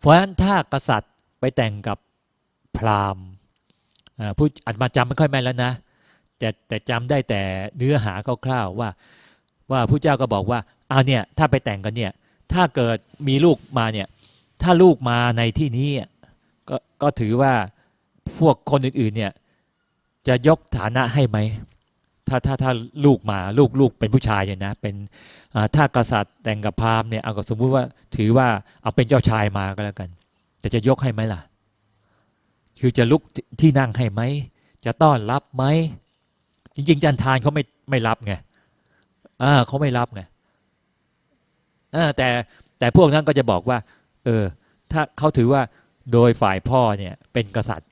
เพราะฉะนั้นถ้ากษัตริย์ไปแต่งกับพราหมณ์ผู้อาจมาจำไม่ค่อยแม่นแล้วนะ แต่แต่จำได้แต่เนื้อหาคร่าวๆว่า ว่าผู้เจ้าก็บอกว่าเอาเนี่ยถ้าไปแต่งกันเนี่ยถ้าเกิดมีลูกมาเนี่ยถ้าลูกมาในที่นี้ก็ก็ถือว่าพวกคนอื่นๆเนี่ยจะยกฐานะให้ไหม ถ้าถ้าถ้าลูกมาลูกลูกเป็นผู้ชายเนี่ยนะเป็นถ้ากษัตริย์แต่งกับพราหมณ์เนี่ยเอาก็สมมุติว่าถือว่าเอาเป็นเจ้าชายมาก็แล้วกัน แต่จะยกให้ไหมล่ะ คือจะลุกที่นั่งให้ไหมจะต้อนรับไหมจริงๆจันทานเขาไม่ไม่รับไงอ่าเขาไม่รับไงอ่าแต่แต่พวกนั้นก็จะบอกว่า เออ ถ้าเขาถือว่าโดยฝ่ายพ่อเนี่ยเป็นกษัตริย์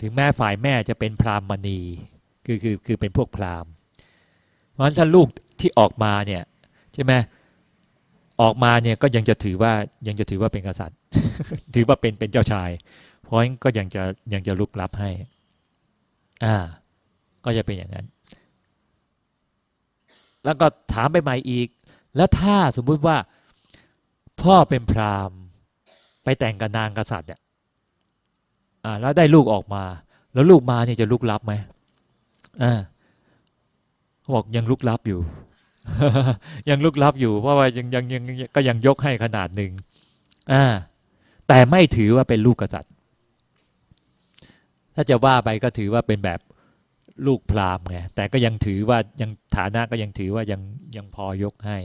ถึงแม้ฝ่ายแม่จะเป็นพราหมณี คือคือคือเป็นพวกพราหมณ์เพราะฉะนั้นถ้าลูกที่ออกมาเนี่ยใช่ไหมออกมาเนี่ยก็ยังจะถือว่ายังจะถือว่าเป็นกษัตริย์ ถือว่าเป็นเป็นเจ้าชาย เพราะฉะนั้นก็ยังจะยังจะลุกรับให้ อ่า ก็จะเป็นอย่างนั้น แล้วก็ถามไปใหม่อีก แล้วถ้าสมมุติว่า พ่อเป็นพราหมณ์ ไปแต่งกับนางกษัตริย์เนี่ยอ่า แล้วได้ลูกออกมา แล้วลูกมาเนี่ยจะลุกลับไหม อ่าเขาบอกยังลุกลับอยู่ ยังลุกลับอยู่ เพราะว่ายังยังยังก็ยังยกให้ขนาดหนึ่งอ่า แต่ไม่ถือว่าเป็นลูกกษัตริย์ ถ้าจะว่าไปก็ถือว่าเป็นแบบลูกพราหมณ์ไงแต่ก็ยังถือว่ายังฐานะก็ยังถือว่ายังยังพอยกให้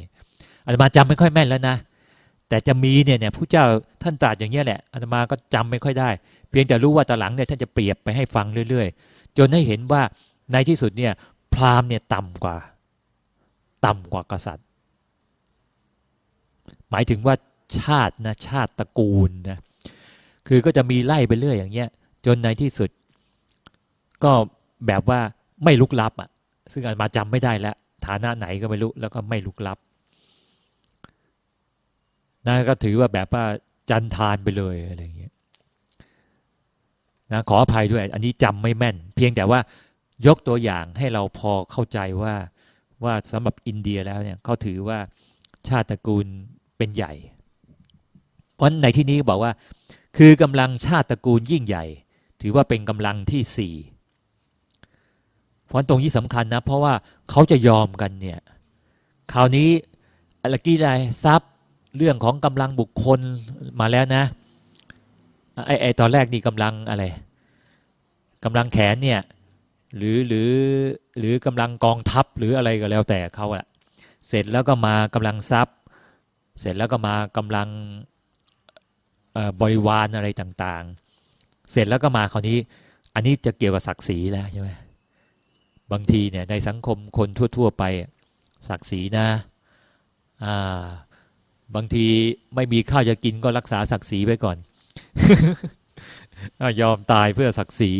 อาตมาจำไม่ค่อยแม่นแล้วนะแต่จะมีเนี่ยเนี่ยผู้เจ้าท่านตรัสอย่างเงี้ยแหละอาตมาก็จำไม่ค่อยได้ เพียงแต่รู้ว่าตอนหลังเนี่ยท่านจะเปรียบไปให้ฟังเรื่อย ๆ จนให้เห็นว่า ในที่สุดเนี่ยพราหมณ์เนี่ยต่ำกว่า ต่ำกว่ากษัตริย์ หมายถึงว่าชาตินะชาติตระกูลนะคือก็จะมีไล่ไปเรื่อยอย่างเงี้ย จนในที่สุด ก็แบบว่าไม่ลุกลับอะ ซึ่งอาตมาจำไม่ได้แล้ว ฐานะไหนก็ไม่รู้แล้วก็ไม่ลุกลับนะก็ถือว่าแบบว่าจันทานไปเลยอะไรอย่างเงี้ยนะขออภัยด้วย อันนี้จำไม่แม่น เพียงแต่ว่า ยกตัวอย่างให้เราพอเข้าใจว่าว่าสำหรับอินเดียแล้วเนี่ยเขาถือว่าชาติตระกูลเป็นใหญ่ เพราะในที่นี้บอกว่า คือกำลังชาติตระกูลยิ่งใหญ่ ถือว่าเป็นกำลังที่สี่เพราะตรงนี้สำคัญนะ เพราะว่าเขาจะยอมกันเนี่ยคราวนี้อะไรกี้ได้ทรัพย์เรื่องของกำลังบุคคลมาแล้วนะไอไอตอนแรกนี่กำลังอะไรกำลังแขนเนี่ย หรือหรือหรือกำลังกองทัพหรืออะไรก็แล้วแต่เขาอะเสร็จแล้วก็มากำลังทรัพย์ เสร็จแล้วก็มากำลังบริวารอะไรต่างๆ เสร็จแล้วก็มาคราวนี้ อันนี้จะเกี่ยวกับศักดิ์ศรีแล้วใช่ไหมบางทีเนี่ยในสังคมคนทั่ว ๆ ไปศักดิ์ศรีนะาบางทีไม่มีข้าวจะกินก็รักษาศักดิ์ศรีไว้ก่อนยอมตายเพื่อศักดิ์ศรี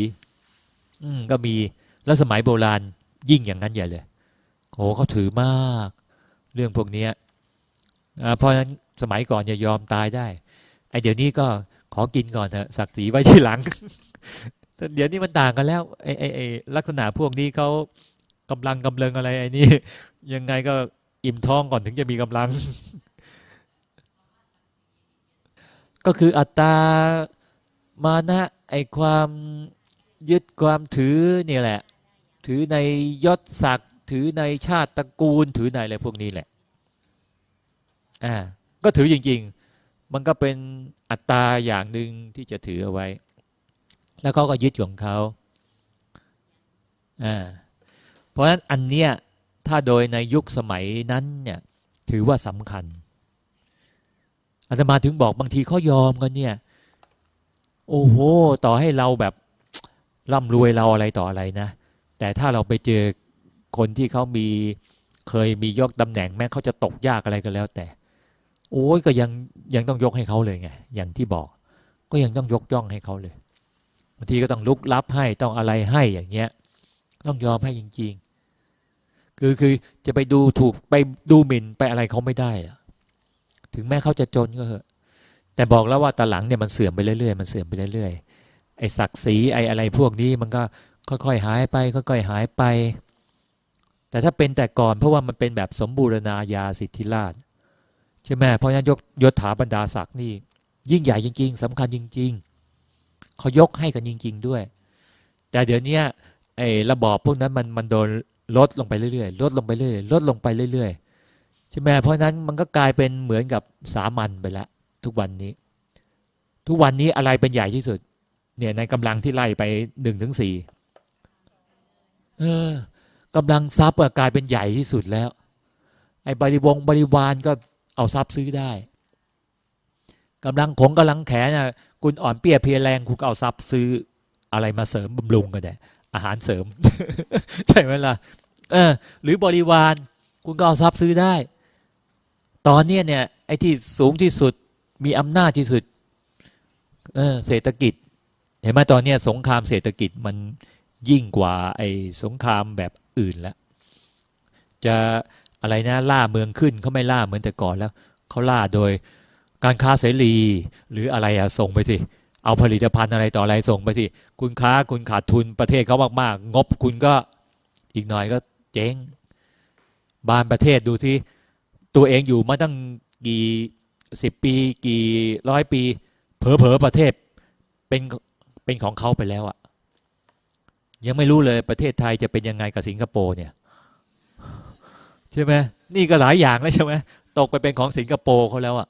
ก็มี แล้วสมัยโบราณยิ่งอย่างนั้นใหญ่เลยโอ้เขาถือมาก เรื่องพวกนี้เพราะฉะนั้นสมัยก่อนจะยอมตายได้ไอเดี๋ยวนี้ก็ขอกินก่อนเถอะศักดิ์ศรีไว้ที่หลังเดี๋ยวนี้มันต่างกันแล้วไอไอไอลักษณะพวกนี้เขากำลังกำเริงอะไรไอ้นี่ยังไงก็อิ่มท้องก่อนถึงจะมีกำลัง ก็คืออัตตามานะไอความยึดความถือเนี่ยแหละ ถือในยศศักดิ์ถือในชาติตระกูล ถือในอะไรพวกนี้แหละอ่าก็ถือจริง ๆ มันก็เป็นอัตตาอย่างหนึ่งที่จะถือเอาไว้ แล้วเขาก็ยึดของเขาอ่าเพราะฉะนั้นอันเนี้ยถ้าโดยในยุคสมัยนั้นเนี่ยถือว่าสำคัญอาตมาถึงบอกบางทีเขายอมกันเนี่ย โอ้โห ต่อให้เราแบบร่ำรวยเราอะไรต่ออะไรนะ แต่ถ้าเราไปเจอคนที่เขามีเคยมียกตำแหน่งแม้เขาจะตกยากอะไรก็แล้ว แต่ โอ้ยก็ยังยังต้องยกให้เขาเลยไงอย่างที่บอก ก็ยังต้องยกย่องให้เขาเลยบางทีก็ต้องลุกลับให้ต้องอะไรให้อย่างเงี้ย ต้องยอมให้จริง ๆ คือคือจะไปดูถูกไปดูหมิ่นไปอะไรเขาไม่ได้อะถึงแม้เขาจะจนก็เหอะแต่บอกแล้วว่าตาหลังเนี่ยมันเสื่อมไปเรื่อยๆมันเสื่อมไปเรื่อยๆไอ้ศักดิ์ศรีไอ้อะไรพวกนี้มันก็ ค่อยๆหายไปค่อยๆหายไป แต่ถ้าเป็นแต่ก่อนเพราะว่ามันเป็นแบบสมบูรณาญาสิทธิราชใช่ไหมเพราะนั้นยกยศถาบรรดาศักดิ์นี่ ยิ่งใหญ่จริง ๆสำคัญจริง ๆเขายกให้กันจริง ๆด้วย แต่เดี๋ยวนี้ไอ้ระบอบพวกนั้นมันมันโดนลดลงไปเรื่อยๆลดลงไปเรื่อยๆลดลงไปเรื่อยๆใช่ไหมเพราะนั้นมันก็กลายเป็นเหมือนกับสามัญไปแล้วทุกวันนี้ ทุกวันนี้อะไรเป็นใหญ่ที่สุดเนี่ยในกำลังที่ไล่ไปหนึ่งถึงสี่ เออกำลังทรัพย์กลายเป็นใหญ่ที่สุดแล้ว ไอ้บริวงบริวารก็เอาทรัพย์ซื้อได้กำลังขงกำลังแขนน่ะคุณอ่อนเปียเพียแรงคุณก็เอาทรัพย์ซื้ออะไรมาเสริมบำรุงกันได้อาหารเสริม ใช่ไหมล่ะเออ หรือบริวารคุณก็เอาทรัพย์ซื้อได้ ตอนเนี้ยเนี่ย ไอ้ที่สูงที่สุดมีอำนาจที่สุด เออ เศรษฐกิจ เห็นไหมตอนเนี้ยสงครามเศรษฐกิจมัน ยิ่งกว่าไอ้สงครามแบบอื่นแล้วจะอะไรนะล่าเมืองขึ้นเขาไม่ล่าเหมือนแต่ก่อนแล้วเขาล่าโดยการค้าเสรีหรืออะไรอะส่งไปสิเอาผลิตภัณฑ์อะไรต่ออะไรส่งไปสิคุณค้าคุณขาดทุนประเทศเขามากๆ งบคุณก็อีกหน่อยก็เจ๊งบานประเทศดูสิตัวเองอยู่มาตั้งกี่สิบปี กี่ร้อยปี เผลอๆประเทศเป็นเป็นของเขาไปแล้วอะ ยังไม่รู้เลยประเทศไทยจะเป็นยังไงกับสิงคโปร์เนี่ยใช่ไหมนี่ก็หลายอย่างแล้วใช่ไหมตกไปเป็นของสิงคโปร์เขาแล้วอะ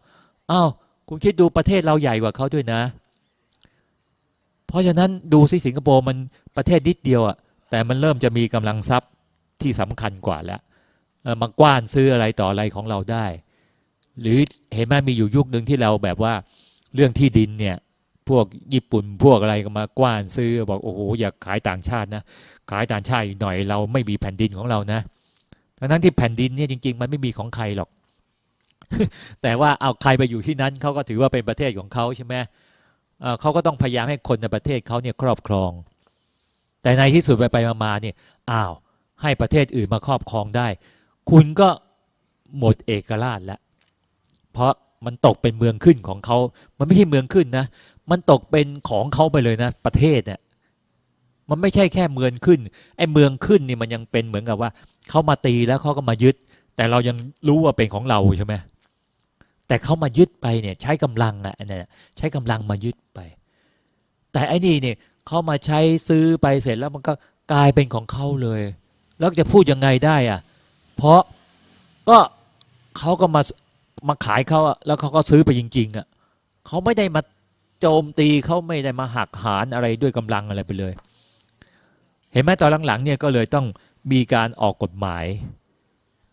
อ้าวคุณคิดดูประเทศเราใหญ่กว่าเขาด้วยนะ เพราะฉะนั้นดูสิสิงคโปร์มันประเทศนิดเดียวอะแต่มันเริ่มจะมีกำลังทรัพย์ที่สำคัญกว่าแล้วมากว้านซื้ออะไรต่ออะไรของเราได้ หรือเห็นไหมมีอยู่ยุคหนึ่งที่เราแบบว่าเรื่องที่ดินเนี่ย พวกญี่ปุ่นพวกอะไรก็มากว้านซื้อบอกโอ้โหอยากขายต่างชาตินะขายต่างชาติหน่อยเราไม่มีแผ่นดินของเรานะทั้งนั้นที่แผ่นดินเนี่ยจริง ๆ มันไม่มีของใครหรอก แต่ว่าเอาใครไปอยู่ที่นั้นเขาก็ถือว่าเป็นประเทศของเขาใช่ไหมเขาก็ต้องพยายามให้คนในประเทศเขาเนี่ยครอบครอง แต่ในที่สุดไปไปมาเนี่ยอ้าวให้ประเทศอื่นมาครอบครองได้ คุณก็หมดเอกราชแล้วเพราะมันตกเป็นเมืองขึ้นของเขา มันไม่ใช่เมืองขึ้นนะ มันตกเป็นของเขาไปเลยนะ ประเทศเนี่ยมันไม่ใช่แค่เมืองขึ้นไอ้เมืองขึ้นนี่มันยังเป็นเหมือนกับว่าเขามาตีแล้วเขาก็มายึด แต่เรายังรู้ว่าเป็นของเราใช่ไหมแต่เขามายึดไปเนี่ย ใช้กำลังอะเนี่ยใช้กำลังมายึดไป แต่ไอ้นี่เนี่ยเขามาใช้ซื้อไปเสร็จแล้วมันก็กลายเป็นของเขาเลย แล้วจะพูดยังไงได้อะ เพราะก็เขาก็มามาขายเขาแล้วเขาก็ซื้อไปจริง ๆอะเขาไม่ได้มา โจมตีเขาไม่ได้มาหักหานอะไรด้วยกำลังอะไรไปเลย เห็นไหมตอนหลังๆเนี่ยก็เลยต้องมีการออกกฎหมาย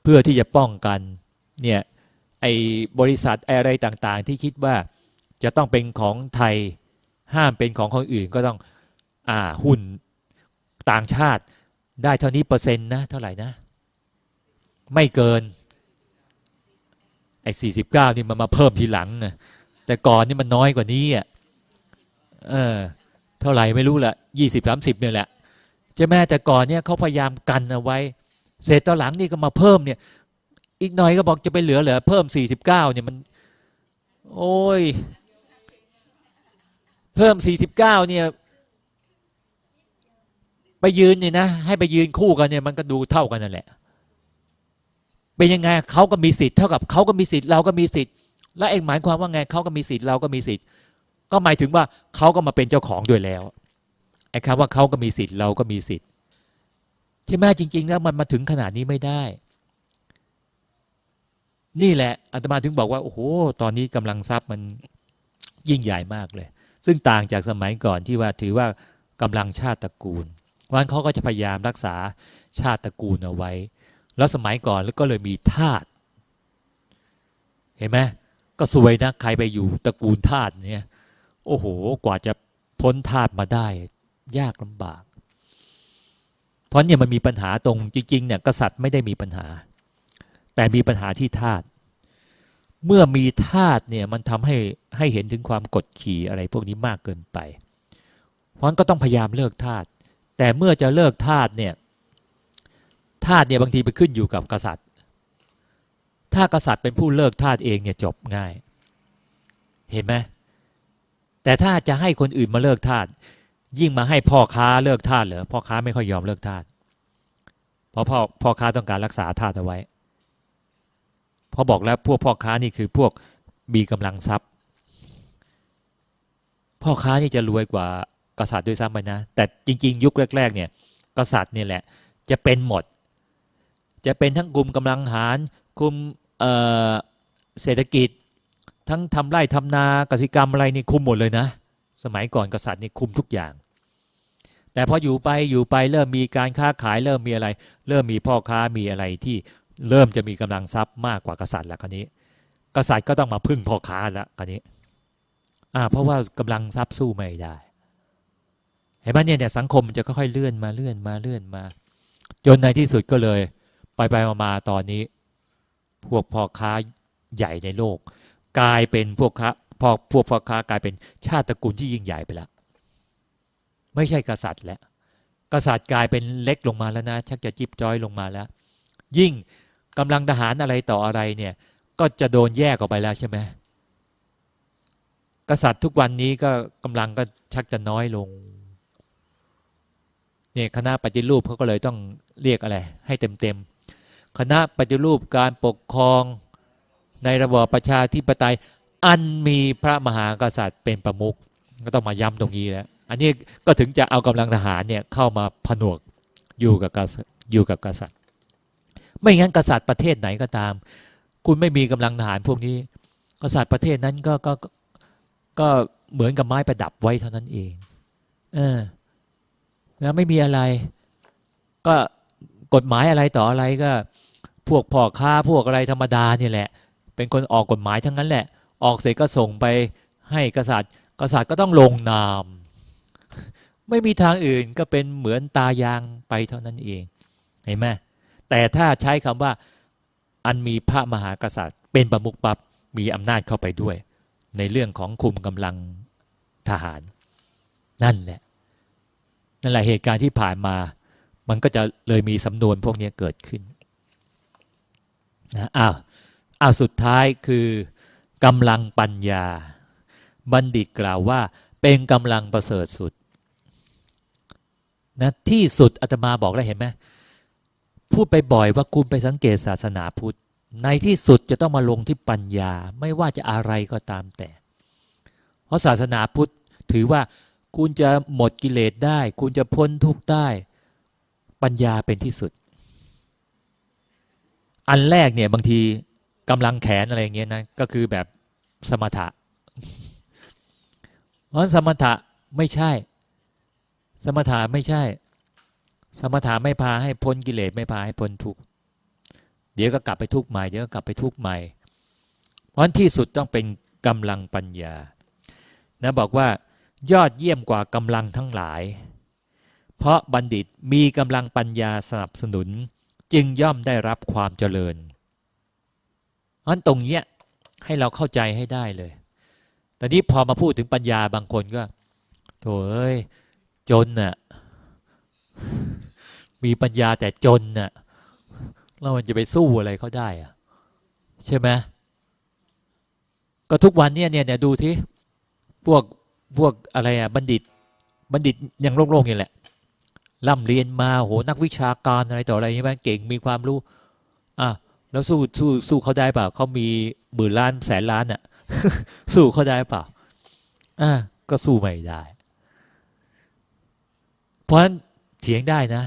เพื่อที่จะป้องกันเนี่ยไอ้บริษัทอะไรต่างๆ ที่คิดว่าจะต้องเป็นของไทยห้ามเป็นของคนอื่นก็ต้องอ่าหุ้นต่างชาติได้เท่านี้เปอร์เซ็นต์นะเท่าไหร่นะ ไม่เกินไอ้สี่สิบเก้านี่มันมาเพิ่มทีหลังนะแต่ก่อนนี่มันน้อยกว่านี้อะ เออเท่าไหร่ไม่รู้แหละยี่สิบสามสิบเนี่ยแหละใช่ไหมแต่ก่อนเนี่ยเขาพยายามกันเอาไว้เสร็จตอนหลังนี่ก็มาเพิ่มเนี่ย อีกหน่อยก็บอกจะไปเหลือเหลือเพิ่มสี่สิบเก้าเนี่ยมัน โอ้ย เพิ่มสี่สิบเก้าเนี่ยไปยืนเนี่ยนะให้ไปยืนคู่กันเนี่ยมันก็ดูเท่ากันนั่นแหละ เป็นยังไงเขาก็มีสิทธิ์เท่ากับเขาก็มีสิทธิ์เราก็มีสิทธิ์ แล้วเองหมายความว่าไงเขาก็มีสิทธิ์เราก็มีสิทธิ์ ก็หมายถึงว่าเขาก็มาเป็นเจ้าของด้วยแล้วไอ้คำว่าเขาก็มีสิทธิ์เราก็มีสิทธิ์ใช่ไหมจริง ๆ แล้วมันมาถึงขนาดนี้ไม่ได้ นี่แหละอาตมาถึงบอกว่าโอ้โหตอนนี้กำลังทรัพย์มันยิ่งใหญ่มากเลย ซึ่งต่างจากสมัยก่อนที่ว่าถือว่ากำลังชาติตระกูลวันเขาก็จะพยายามรักษาชาติตระกูลเอาไว้ แล้วสมัยก่อนแล้วก็เลยมีทาสเห็นไหมก็สวยนะใครไปอยู่ตระกูลทาสเนี่ย โอ้โห กว่าจะพ้นทาสมาได้ ยากลำบาก เพราะเนี่ยมันมีปัญหาตรงจริงๆเนี่ยกษัตริย์ไม่ได้มีปัญหา แต่มีปัญหาที่ทาสเมื่อมีทาสเนี่ยมันทำให้ให้เห็นถึงความกดขี่อะไรพวกนี้มากเกินไป เพราะนั้นก็ต้องพยายามเลิกทาสแต่เมื่อจะเลิกทาสเนี่ยทาสเนี่ยบางทีไปขึ้นอยู่กับกษัตริย์ ถ้ากษัตริย์เป็นผู้เลิกทาสเองเนี่ยจบง่าย เห็นไหม แต่ถ้าจะให้คนอื่นมาเลิกทาสยิ่งมาให้พ่อค้าเลิกทาสเหรอพ่อค้าไม่ค่อยยอมเลิกทาสเพราะพ่อพ่อค้าต้องการรักษาทาสเอาไว้พราะบอกแล้วพวกพ่อค้านี่คือพวกมีกำลังทรัพย์ พ่อค้านี่จะรวยกว่ากษัตริย์ด้วยซ้ำไปนะ แต่จริง ๆ ยุคแรก ๆ เนี่ย กษัตริย์เนี่ยแหละ จะเป็นหมด จะเป็นทั้งกลุ่มกำลังหารกลุ่มเเศรษฐกิจ ทั้งทำไร่ทำนากสิกรรมอะไรนี่คุมหมดเลยนะ สมัยก่อนกษัตริย์นี่คุมทุกอย่าง แต่พออยู่ไปอยู่ไปเริ่มมีการค้าขายเริ่มมีอะไร เริ่มมีพ่อค้ามีอะไรที่เริ่มจะมีกำลังทรัพย์มากกว่ากษัตริย์แล้วคราวนี้ กษัตริย์ก็ต้องมาพึ่งพ่อค้าแล้วคราวนี้ อ่า เพราะว่ากำลังทรัพย์สู้ไม่ได้เห็นไหมเนี่ยเนี่ยสังคมมันจะค่อยๆเลื่อนมาเลื่อนมาเลื่อนมา จนในที่สุดก็เลย ไปไปมามาตอนนี้ พวกพ่อค้าใหญ่ในโลก กลายเป็นพวกค้าพอพวกพ่อค้ากลายเป็นชาติตระกูลที่ยิ่งใหญ่ไปแล้วไม่ใช่กษัตริย์แล้วกษัตริย์กลายเป็นเล็กลงมาแล้วนะ ชักจะจิบจ้อยลงมาแล้ว ยิ่งกำลังทหารอะไรต่ออะไรเนี่ย ก็จะโดนแยกออกไปแล้วใช่ไหมกษัตริย์ทุกวันนี้ก็กำลังก็ชักจะน้อยลงเนี่ยคณะปฏิรูปเขาก็เลยต้องเรียกอะไร ให้เต็มๆคณะปฏิรูปการปกครอง ในระบอบประชาธิปไตย อันมีพระมหากษัตริย์เป็นประมุขก็ต้องมาย้ำตรงนี้แล้วอันนี้ก็ถึงจะเอากำลังทหารเนี่ยเข้ามาผนวกอยู่กับกษัตริย์อยู่กับกษัตริย์ ไม่งั้นกษัตริย์ประเทศไหนก็ตาม คุณไม่มีกำลังทหารพวกนี้ กษัตริย์ประเทศนั้นก็ก็ก็ก็เหมือนกับไม้ประดับไว้เท่านั้นเอง เออ แล้วไม่มีอะไร ก็กฎหมายอะไรต่ออะไรก็ พวกพ่อค้าพวกอะไรธรรมดาเนี่ยแหละ เป็นคนออกกฎหมายทั้งนั้นแหละ ออกเสร็จก็ส่งไปให้กษัตริย์ กษัตริย์ก็ต้องลงนาม ไม่มีทางอื่นก็เป็นเหมือนตายางไปเท่านั้นเองเห็นไหมแต่ถ้าใช้คำว่าอันมีพระมหากษัตริย์ เป็นประมุขปับมีอำนาจเข้าไปด้วย ในเรื่องของคุมกำลังทหาร นั่นแหละ นั่นแหละเหตุการณ์ที่ผ่านมา มันก็จะเลยมีสำนวนพวกนี้เกิดขึ้นนะอ้าว อ้าวสุดท้ายคือกำลังปัญญา บัณฑิตกล่าวว่า เป็นกำลังประเสริฐสุดนะที่สุดอาตมาบอกแล้วเห็นไหมพูดไปบ่อยว่าคุณไปสังเกตศาสนาพุทธ ในที่สุดจะต้องมาลงที่ปัญญา ไม่ว่าจะอะไรก็ตามแต่ เพราะศาสนาพุทธถือว่าคุณจะหมดกิเลสได้ คุณจะพ้นทุกข์ได้ ปัญญาเป็นที่สุด อันแรกเนี่ยบางที กำลังแขนอะไรเงี้ยนะก็คือแบบสมถะเพราะสมถะไม่ใช่ สมถะไม่ใช่ สมถะไม่พาให้พ้นกิเลสไม่พาให้พ้นทุกข์เดี๋ยวก็กลับไปทุกข์ใหม่เดี๋ยวก็กลับไปทุกข์ใหม่ เพราะที่สุดต้องเป็นกำลังปัญญานะบอกว่ายอดเยี่ยมกว่ากำลังทั้งหลาย เพราะบัณฑิตมีกำลังปัญญาสนับสนุน จึงย่อมได้รับความเจริญ เพราะตรงเนี้ยให้เราเข้าใจให้ได้เลยแต่นี้พอมาพูดถึงปัญญาบางคนก็โถเอ้ยจนน่ะ มีปัญญาแต่จนน่ะแล้วมันจะไปสู้อะไรเขาได้อะใช่ไหมก็ทุกวันเนี่ยเนี่ยดูที่พวกพวกอะไรอะบัณฑิต บัณฑิตยังโล่งๆนี่แหละร่ำเรียนมาโหนักวิชาการอะไรต่ออะไรใช่ไหมเก่งมีความรู้อะ แล้วสู้สู้สู้เขาได้เปล่าเขามีหมื่นล้านแสนล้านอะ สู้เขาได้เปล่าอะก็สู้ไม่ได้ เพราะฉะนั้นเถียงได้นะ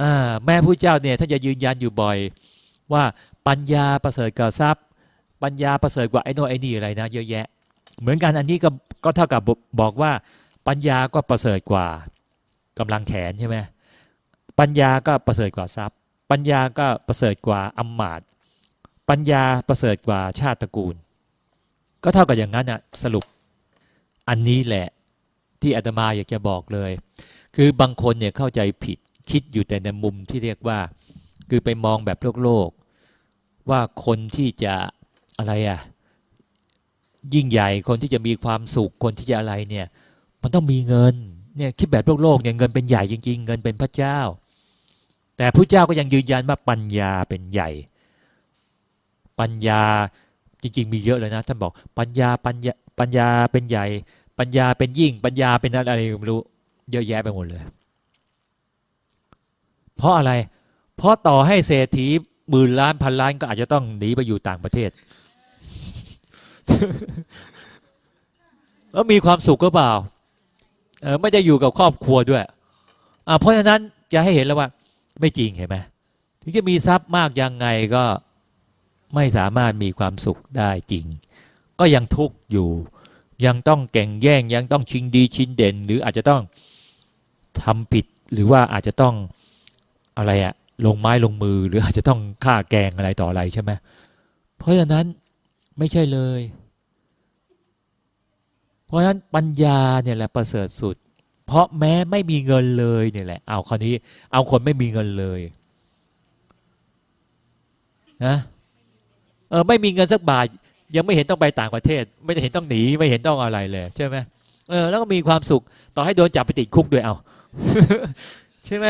อ่าแม่ผู้เจ้าเนี่ยถ้าจะยืนยันอยู่บ่อย ว่าปัญญาประเสริฐกว่าทรัพย์ ปัญญาประเสริฐกว่าไอ้โนไอ้นี่อะไรนะเยอะแยะ เหมือนกันอันนี้ก็ก็เท่ากับบอกว่า ปัญญาก็ประเสริฐกว่ากำลังแขนใช่ไหมปัญญาก็ประเสริฐกว่าทรัพย์ ปัญญาก็ประเสริฐกว่าอำมาตปัญญาประเสริฐกว่าชาติตระกูล ก็เท่ากับอย่างนั้นอะสรุปอันนี้แหละที่อาตมาอยากจะบอกเลย คือบางคนเนี่ยเข้าใจผิดคิดอยู่แต่ในมุมที่เรียกว่า คือไปมองแบบโลกโลก ว่าคนที่จะอะไรอะยิ่งใหญ่คนที่จะมีความสุขคนที่จะอะไรเนี่ย มันต้องมีเงินเนี่ยคิดแบบโลกโลกเนี่ยเงินเป็นใหญ่จริง ๆ เงินเป็นพระเจ้า แต่พระเจ้าก็ยังยืนยันว่าปัญญาเป็นใหญ่ ปัญญาจริงๆมีเยอะเลยนะท่านบอกปัญญาปัญญาปัญญาเป็นใหญ่ ปัญญาเป็นยิ่ง ปัญญาเป็นอะไรไม่รู้เยอะแยะไปหมดเลย เพราะอะไร เพราะต่อให้เศรษฐีหมื่นล้านพันล้านก็อาจจะต้องหนีไปอยู่ต่างประเทศแล้วมีความสุขก็เปล่าเออไม่ได้อยู่กับครอบครัวด้วยอ่าเพราะฉะนั้นจะให้เห็นแล้วว่า ไม่จริงเห็นไหมถึงจะมีทรัพย์มากยังไงก็ไม่สามารถมีความสุขได้จริง ก็ยังทุกข์อยู่ ยังต้องแก่งแย่งยังต้องชิงดีชิงเด่น หรืออาจจะต้องทำผิดหรือว่าอาจจะต้องอะไรอะลงไม้ลงมือหรืออาจจะต้องฆ่าแกงอะไรต่ออะไรใช่ไหมเพราะฉะนั้นไม่ใช่เลย เพราะฉะนั้นปัญญาเนี่ยแหละประเสริฐสุด เพราะแม้ไม่มีเงินเลยเนี่ยแหละ เอาคราวนี้ เอาคนไม่มีเงินเลยนะเออไม่มีเงินสักบาท ยังไม่เห็นต้องไปต่างประเทศ ไม่เห็นต้องหนีไม่เห็นต้องอะไรเลยใช่ไหมเออแล้วก็มีความสุข ต่อให้โดนจับไปติดคุกด้วยเอาใช่ไหม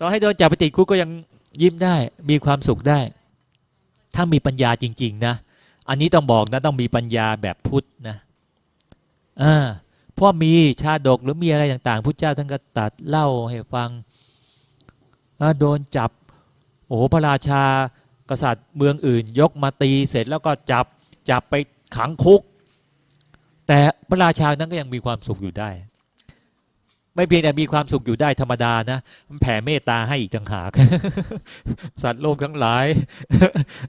ต่อให้โดนจับไปติดคุกก็ยังยิ้มได้มีความสุขได้ ถ้ามีปัญญาจริง ๆ นะ อันนี้ต้องบอกนะต้องมีปัญญาแบบพุทธนะอ่า เพราะมีชาดกหรือมีอะไรต่าง ๆ พุทธเจ้าท่านก็ตัดเล่าให้ฟังโดนจับ โอ้พระราชากษัตริย์เมืองอื่น ยกมาตีเสร็จแล้วก็จับจับไปขังคุก แต่พระราชานั้นก็ยังมีความสุขอยู่ได้ ไม่เพียงแต่มีความสุขอยู่ได้ธรรมดานะมันแผ่เมตตาให้อีกต่างหากสัตว์โลกทั้งหลาย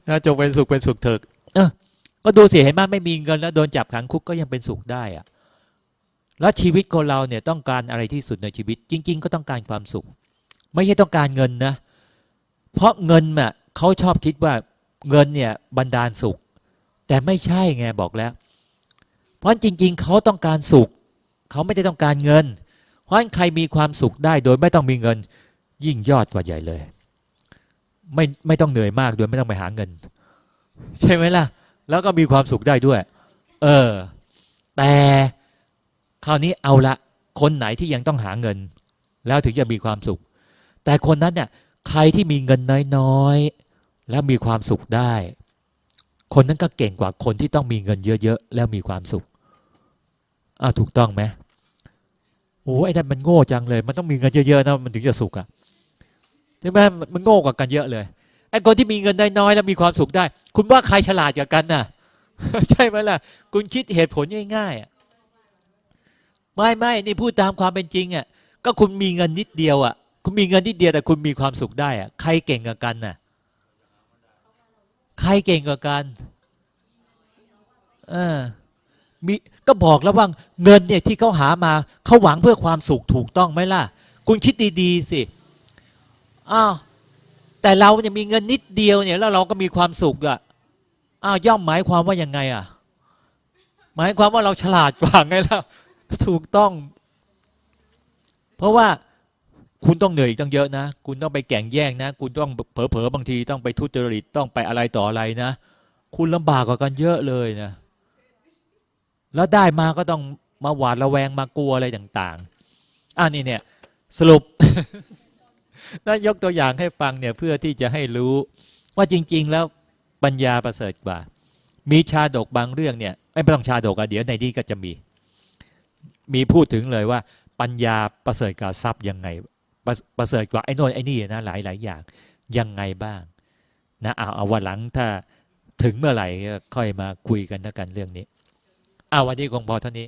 นะจงเป็นสุขเป็นสุขเถิดก็ดูสิเห็นไหมไม่มีเงินแล้วโดนจับขังคุกก็ยังเป็นสุขได้อะ แล้วชีวิตคนเราเนี่ยต้องการอะไรที่สุดในชีวิต จริง ๆ ก็ต้องการความสุข ไม่ใช่ต้องการเงินนะ เพราะเงินน่ะเขาชอบคิดว่าเงินเนี่ยบันดาลสุข แต่ไม่ใช่ไงบอกแล้ว เพราะจริง ๆเขาต้องการสุขเขาไม่ได้ต้องการเงิน เพราะใครมีความสุขได้โดยไม่ต้องมีเงิน ยิ่งยอดกว่าใหญ่เลย ไม่ไม่ต้องเหนื่อยมากโดยไม่ต้องไปหาเงิน ใช่ไหมล่ะ แล้วก็มีความสุขได้ด้วย เออ แต่ คราวนี้เอาละคนไหนที่ยังต้องหาเงิน แล้วถึงจะมีความสุข แต่คนนั้นเนี่ยใครที่มีเงินน้อยๆ แล้วมีความสุขได้ คนนั้นก็เก่งกว่าคนที่ต้องมีเงินเยอะๆ แล้วมีความสุขอ้าวถูกต้องไหมโอ้ไอ้นั่นมันโง่จังเลย มันต้องมีเงินเยอะๆนะมันถึงจะสุขอะใช่ไหมมันโง่กว่ากันเยอะเลยไอ้คนที่มีเงินน้อยๆแล้วมีความสุขได้ คุณว่าใครฉลาดกว่ากันน่ะ ใช่ไหมล่ะ คุณคิดเหตุผลง่ายๆอะ ไม่ไม่นี่พูดตามความเป็นจริงอะก็คุณมีเงินนิดเดียวอะ คุณมีเงินนิดเดียวแต่คุณมีความสุขได้อะใครเก่งกว่ากันน่ะใครเก่งกว่ากันเออมีก็บอกแล้วว่าเงินเนี่ยที่เขาหามาเขาหวังเพื่อความสุขถูกต้องไหมล่ะ คุณคิดดีๆสิอ้าวแต่เราเนี่ยมีเงินนิดเดียวเนี่ยแล้วเราก็มีความสุขอะอ้าวย่อมหมายความว่ายังไงอะหมายความว่าเราฉลาดกว่าไงล่ะ ถูกต้อง เพราะว่าคุณต้องเหนื่อยอีกตั้งเยอะนะ คุณต้องไปแก่งแย่งนะ คุณต้องเผลอๆบางทีต้องไปทุจริตต้องไปอะไรต่ออะไรนะ คุณลำบากกว่ากันเยอะเลยนะ แล้วได้มาก็ต้องมาหวาดระแวงมากลัวอะไรต่างๆอ่านี่เนี่ย สรุปน่ายกตัวอย่างให้ฟังเนี่ยเพื่อที่จะให้รู้ว่าจริง ๆ แล้วปัญญาประเสริฐกว่า มีชาดกบางเรื่องเนี่ยไม่ต้องชาดกอะเดี๋ยวในที่ก็จะมี มีพูดถึงเลยว่า ปัญญาประเสริฐกว่าทรัพย์ยังไงประประเสริฐกว่าไอ้นนไอ้นี่นะหลายหลายอย่างยังไงบ้าง นะเอาเอาวันหลังถ้าถึงเมื่อไหร่ก็ค่อยมาคุยกันนะกันเรื่องนี้เอาวันนี้คงพอเท่านี้